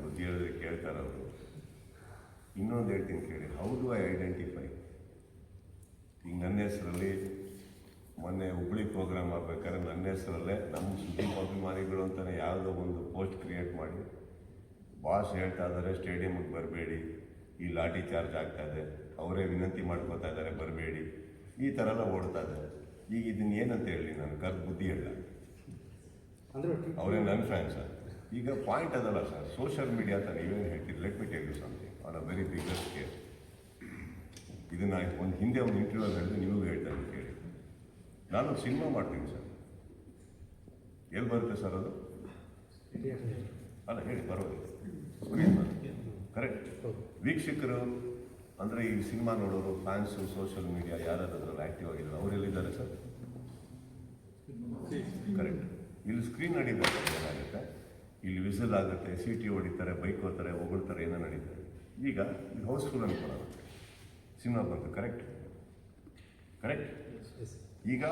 ಬುದ್ಧಿ ಹೇಳಿದ್ರೆ ಕೇಳ್ತಾರೆ ಅವರು. ಇನ್ನೊಂದು ಹೇಳ್ತೀನಿ ಕೇಳಿ ಹೌ ಡು ಐ ಐಡೆಂಟಿಫೈ ಈಗ ನನ್ನ ಹೆಸರಲ್ಲಿ ಮೊನ್ನೆ ಹುಬ್ಳಿ ಪ್ರೋಗ್ರಾಮ್ ಆಗ್ಬೇಕಾದ್ರೆ ನನ್ನ ಹೆಸರಲ್ಲೇ ನಮ್ಮ ಸುದ್ದಿ ಅಭಿಮಾನಿಗಳು ಅಂತಲೇ ಯಾವುದೋ ಒಂದು ಪೋಸ್ಟ್ ಕ್ರಿಯೇಟ್ ಮಾಡಿ ಬಾಸ್ ಹೇಳ್ತಾ ಇದ್ದಾರೆ ಸ್ಟೇಡಿಯಮ್ಗೆ ಬರಬೇಡಿ ಈ ಲಾಠಿ ಚಾರ್ಜ್ ಆಗ್ತಾ ಇದೆ ಅವರೇ ವಿನಂತಿ ಮಾಡ್ಕೋತಾ ಇದ್ದಾರೆ ಬರಬೇಡಿ ಈ ಥರ ಎಲ್ಲ ಓಡ್ತಾ ಇದ್ದಾರೆ ಈಗ ಇದನ್ನ ಏನಂತ ಹೇಳಿ ನಾನು ಕರ್ ಬುದ್ಧಿ ಹೇಳ. ಅಂದ್ರೆ ಅವರೇ ನನ್ನ ಫ್ಯಾನ್ ಸರ್ ಈಗ ಪಾಯಿಂಟ್ ಅದಲ್ಲ ಸರ್ ಸೋಷಿಯಲ್ ಮೀಡಿಯಾ ಅಂತ ನೀವೇನು ಹೇಳ್ತೀರಿ. Let me take you something on a very biggest scale ಇದನ್ನ ಒಂದು ಹಿಂದೆ ಒಂದು ಇಂಟರ್ವ್ಯೂ ಹೇಳಿದ್ರೆ ನೀವು ಹೇಳ್ತಾರೆ ಕೇಳಿ. ನಾನು ಸಿನಿಮಾ ಮಾಡ್ತೀನಿ ಸರ್ ಎಲ್ಲಿ ಬರುತ್ತೆ ಸರ್ ಅದು? ಅಲ್ಲ ಹೇಳಿ ಬರೋದು. ಕರೆಕ್ಟ್ ವೀಕ್ಷಕರು ಅಂದರೆ ಈ ಸಿನಿಮಾ ನೋಡೋರು ಫ್ಯಾನ್ಸು ಸೋಷಿಯಲ್ ಮೀಡಿಯಾ ಯಾರಾದ್ರೂ ಅದ್ರಲ್ಲಿ ಆ್ಯಕ್ಟಿವ್ ಆಗಿದ್ದಾರೆ ಅವ್ರು ಎಲ್ಲಿದ್ದಾರೆ ಸರ್ ಕರೆಕ್ಟ್ ಇಲ್ಲಿ ಸ್ಕ್ರೀನ್ ನಡೀಬೇಕು ಏನಾಗುತ್ತೆ ಇಲ್ಲಿ ವಿಸಿಲ್ ಆಗುತ್ತೆ ಸಿ ಟಿ ಹೊಡಿತಾರೆ ಬೈಕ್ ಹೋಗ್ತಾರೆ ಹೊಗಳ್ತಾರೆ ಏನೋ ನಡೀತಾರೆ. ಈಗ ಇದು ಹೌಸ್ಫುಲ್ ಅನ್ಕೊಳ್ಳೋಣ ಸಿನಿಮಾ ಬಂತು ಕರೆಕ್ಟ್ ಕರೆಕ್ಟ್ ಈಗ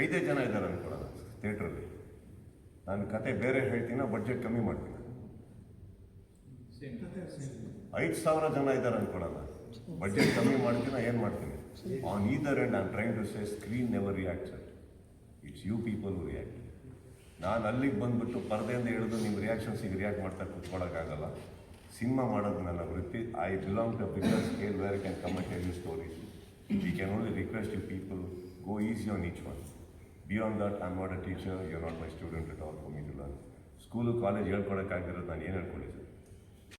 ಐದೇ ಜನ ಇದ್ದಾರೆ ಅನ್ಕೊಳ್ಳೋಣ ಥಿಯೇಟ್ರಲ್ಲಿ ನಾನು ಕತೆ ಬೇರೆ ಹೇಳ್ತೀನ ಬಡ್ಜೆಟ್ ಕಮ್ಮಿ ಮಾಡ್ತೀನಿ ಐದು ಸಾವಿರ ಜನ ಇದ್ದಾರೆ ಅನ್ಕೊಳ್ಳೋಣ ಬಡ್ಜೆಟ್ ಕಮ್ಮಿ ಮಾಡ್ತೀನ ಏನು ಮಾಡ್ತೀನಿ? On either I am trying to say screen never reacts at it's you people react ನಾನು ಅಲ್ಲಿಗೆ ಬಂದ್ಬಿಟ್ಟು ಪರದೆಯಿಂದ ಹಿಡಿದು ನಿಮ್ಮ ರಿಯಾಕ್ಷನ್ಸಿಗೆ ರಿಯಾಕ್ಟ್ ಮಾಡ್ತಾ ಕೂತ್ಕೊಳ್ಳೋಕ್ಕಾಗಲ್ಲ ಸಿನಿಮಾ ಮಾಡೋದು ನನ್ನ ವೃತ್ತಿ I belong to bigger scale where can come and tell you stories we can only request you people go easy on each one beyond that I am not a teacher you not my student at all for me to learn school college ಹೇಳ್ಕೊಡೋಕ್ಕಾಗಿರೋದು ನಾನು ಏನು ಹೇಳ್ಕೊಂಡಿದ್ದೆ?